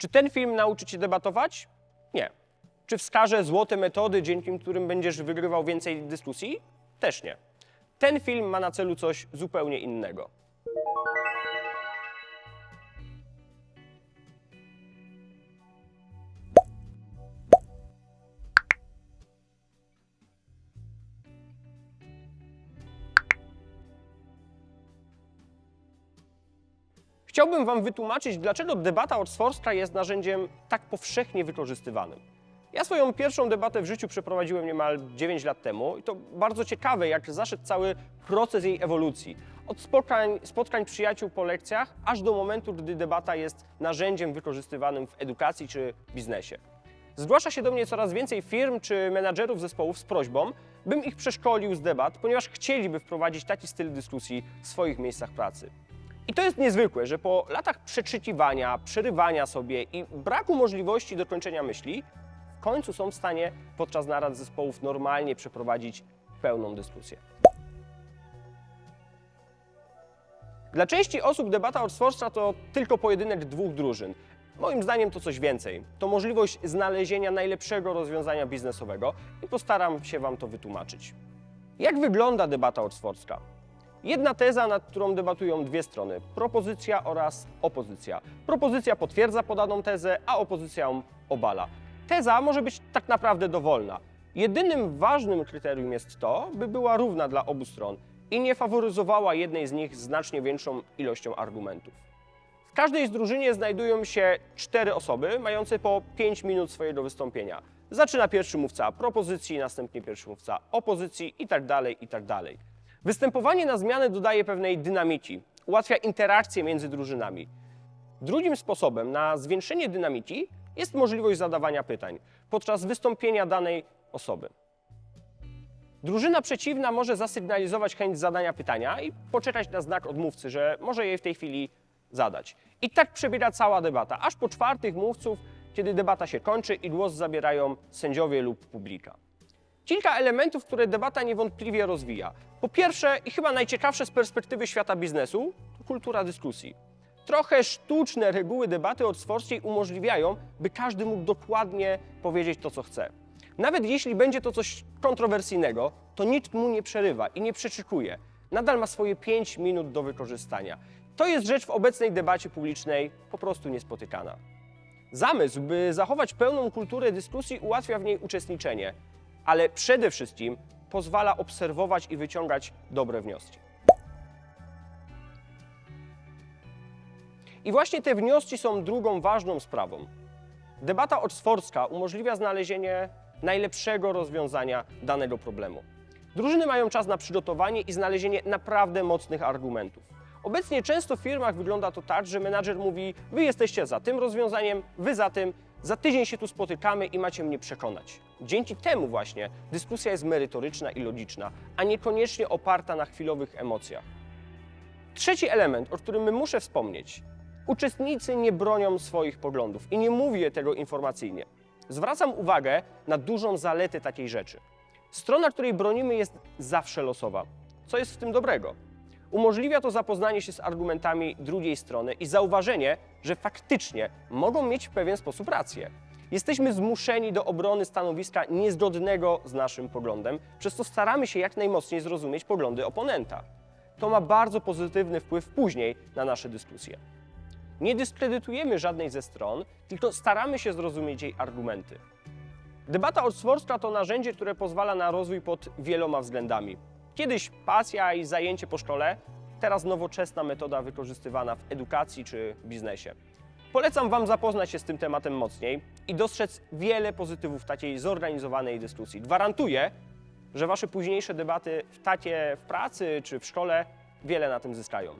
Czy ten film nauczy cię debatować? Nie. Czy wskaże złote metody, dzięki którym będziesz wygrywał więcej dyskusji? Też nie. Ten film ma na celu coś zupełnie innego. Chciałbym Wam wytłumaczyć, dlaczego debata oxfordzka jest narzędziem tak powszechnie wykorzystywanym. Ja swoją pierwszą debatę w życiu przeprowadziłem niemal 9 lat temu i to bardzo ciekawe, jak zaszedł cały proces jej ewolucji. Od spotkań, spotkań przyjaciół po lekcjach, aż do momentu, gdy debata jest narzędziem wykorzystywanym w edukacji czy biznesie. Zgłasza się do mnie coraz więcej firm czy menadżerów zespołów z prośbą, bym ich przeszkolił z debat, ponieważ chcieliby wprowadzić taki styl dyskusji w swoich miejscach pracy. I to jest niezwykłe, że po latach przeczytywania, przerywania sobie i braku możliwości dokończenia myśli, w końcu są w stanie podczas narad zespołów normalnie przeprowadzić pełną dyskusję. Dla części osób debata oxfordzka to tylko pojedynek dwóch drużyn. Moim zdaniem to coś więcej. To możliwość znalezienia najlepszego rozwiązania biznesowego i postaram się Wam to wytłumaczyć. Jak wygląda debata oxfordzka? Jedna teza, nad którą debatują dwie strony: propozycja oraz opozycja. Propozycja potwierdza podaną tezę, a opozycja ją obala. Teza może być tak naprawdę dowolna. Jedynym ważnym kryterium jest to, by była równa dla obu stron i nie faworyzowała jednej z nich znacznie większą ilością argumentów. W każdej z drużynie znajdują się cztery osoby, mające po 5 minut swojego wystąpienia. Zaczyna pierwszy mówca propozycji, następnie pierwszy mówca opozycji i tak Występowanie na zmianę dodaje pewnej dynamiki, ułatwia interakcje między drużynami. Drugim sposobem na zwiększenie dynamiki jest możliwość zadawania pytań podczas wystąpienia danej osoby. Drużyna przeciwna może zasygnalizować chęć zadania pytania i poczekać na znak odmówcy, że może jej w tej chwili zadać. I tak przebiega cała debata, aż po czwartych mówców, kiedy debata się kończy i głos zabierają sędziowie lub publika. Kilka elementów, które debata niewątpliwie rozwija. Po pierwsze, i chyba najciekawsze z perspektywy świata biznesu, to kultura dyskusji. Trochę sztuczne reguły debaty oxfordzkiej umożliwiają, by każdy mógł dokładnie powiedzieć to, co chce. Nawet jeśli będzie to coś kontrowersyjnego, to nikt mu nie przerywa i nie przeczekuje. Nadal ma swoje 5 minut do wykorzystania. To jest rzecz w obecnej debacie publicznej po prostu niespotykana. Zamysł, by zachować pełną kulturę dyskusji, ułatwia w niej uczestniczenie, ale przede wszystkim pozwala obserwować i wyciągać dobre wnioski. I właśnie te wnioski są drugą ważną sprawą. Debata oxfordzka umożliwia znalezienie najlepszego rozwiązania danego problemu. Drużyny mają czas na przygotowanie i znalezienie naprawdę mocnych argumentów. Obecnie często w firmach wygląda to tak, że menadżer mówi: Wy jesteście za tym rozwiązaniem, wy za tym, za tydzień się tu spotykamy i macie mnie przekonać. Dzięki temu właśnie dyskusja jest merytoryczna i logiczna, a niekoniecznie oparta na chwilowych emocjach. Trzeci element, o którym muszę wspomnieć. Uczestnicy nie bronią swoich poglądów i nie mówię tego informacyjnie. Zwracam uwagę na dużą zaletę takiej rzeczy. Strona, której bronimy, jest zawsze losowa. Co jest w tym dobrego? Umożliwia to zapoznanie się z argumentami drugiej strony i zauważenie, że faktycznie mogą mieć w pewien sposób rację. Jesteśmy zmuszeni do obrony stanowiska niezgodnego z naszym poglądem, przez co staramy się jak najmocniej zrozumieć poglądy oponenta. To ma bardzo pozytywny wpływ później na nasze dyskusje. Nie dyskredytujemy żadnej ze stron, tylko staramy się zrozumieć jej argumenty. Debata oxfordzka to narzędzie, które pozwala na rozwój pod wieloma względami. Kiedyś pasja i zajęcie po szkole, teraz nowoczesna metoda wykorzystywana w edukacji czy biznesie. Polecam Wam zapoznać się z tym tematem mocniej i dostrzec wiele pozytywów takiej zorganizowanej dyskusji. Gwarantuję, że Wasze późniejsze debaty w tacie w pracy czy w szkole wiele na tym zyskają.